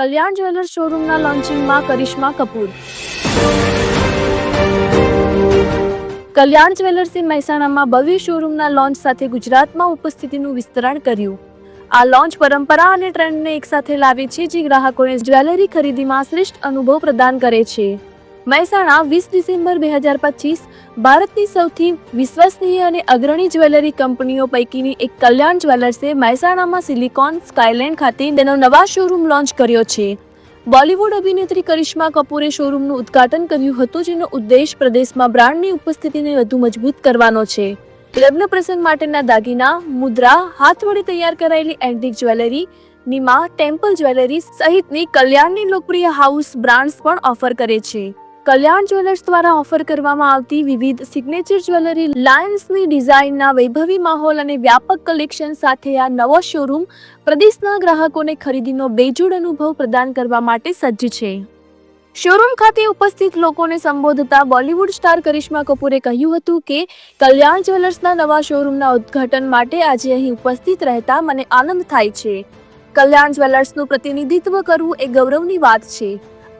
કલ્યાણ jewellers શોરૂમના લોન્ચિંગમાં કરિશ્મા કપૂર. કલ્યાણ જ્વેલર્સે મહેસાણામાં ભવ્ય શોરૂમના launch સાથે ગુજરાતમાં ઉપસ્થિતિનું વિસ્તરણ કર્યું. આ લોન્ચ પરંપરા અને ટ્રેન્ડને એકસાથે લાવે છે જે ગ્રાહકોને જ્વેલરી ખરીદીમાં શ્રેષ્ઠ અનુભવ પ્રદાન કરે છે. મહેસાણા વીસ ડિસેમ્બર બે હજાર પચીસ ભારતની સૌથી વિશ્વસનીય અને અગ્રણી જ્વેલરી કંપનીઓ પૈકીની એક કલ્યાણ જ્વેલર્સે મહેસાણામાં સિલિકોન સ્કાયલેન્ડ ખાતે તેનો નવા શોરૂમ લોન્ચ કર્યો છે. બોલિવૂડ અભિનેત્રી કરિશ્મા કપૂરે શોરૂમનું ઉદ્ઘાટન કર્યું હતું જેનો ઉદ્દેશ પ્રદેશમાં બ્રાન્ડની ઉપસ્થિતિને વધુ મજબૂત કરવાનો છે. લગ્ન પ્રસંગ માટેના દાગીના, મુદ્રા, હાથ વડે તૈયાર કરાયેલી એન્ટિક જ્વેલરી, નિમા, ટેમ્પલ જ્વેલરી સહિતની કલ્યાણની લોકપ્રિય હાઉસ બ્રાન્ડ્સ પણ ઓફર કરે છે. કલ્યાણ જ્વેલર્સ દ્વારા ઓફર કરવામાં આવતી વિવિધ સિગ્નેચર જ્વેલરી, લાયન્સની ડિઝાઇનના વૈભવી માહોલ અને વ્યાપક કલેક્શન સાથે આ નવો શોરૂમ પ્રદેશના ગ્રાહકોને ખરીદીનો બેજોડ અનુભવ પ્રદાન કરવા માટે સજ્જ છે. શોરૂમ ખાતે ઉપસ્થિત લોકોને સંબોધતા બોલિવૂડ સ્ટાર કરિશ્મા કપૂરે કહ્યું હતું કે, કલ્યાણ જ્વેલર્સના નવા શોરૂમના ઉદ્ઘાટન માટે આજે અહીં ઉપસ્થિત રહેતા મને આનંદ થાય છે. કલ્યાણ જ્વેલર્સનું પ્રતિનિધિત્વ કરવું એ ગૌરવની વાત છે.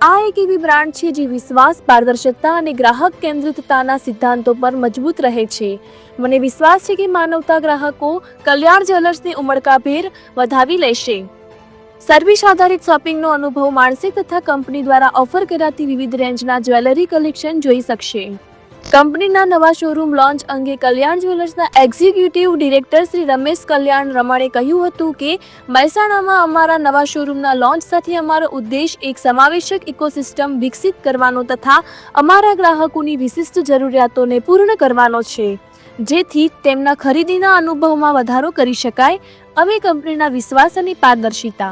આ એક એવી બ્રાન્ડ છે જે વિશ્વાસ પારદર્શકતા અને ગ્રાહક કેન્દ્રિતતાના સિદ્ધાંતો પર મજબૂત રહે છે. મને વિશ્વાસ છે કે માનવતા ગ્રાહકો કલ્યાણ જ્વેલર્સની ઉમળકાભેર વધાવી લેશે. સર્વિસ આધારિત શોપિંગનો અનુભવ માણસે તથા કંપની દ્વારા ઓફર કરાતી વિવિધ રેન્જના જ્વેલરી કલેક્શન જોઈ શકશે. કંપનીના નવા શોરૂમ લોન્ચ અંગે કલ્યાણ જ્વેલર્સના એક્ઝિક્યુટિવ ડિરેક્ટર શ્રી રમેશ કલ્યાણ રમણે કહ્યું હતું કે, મહેસાણામાં અમારા નવા શોરૂમના લોન્ચ સાથે અમારો ઉદ્દેશ એક સમાવેશક ઇકોસિસ્ટમ વિકસિત કરવાનો તથા અમારા ગ્રાહકોની વિશિષ્ટ જરૂરિયાતોને પૂર્ણ કરવાનો છે, જેથી તેમના ખરીદીના અનુભવમાં વધારો કરી શકાય. અમે કંપનીના વિશ્વાસ અને પારદર્શિતા.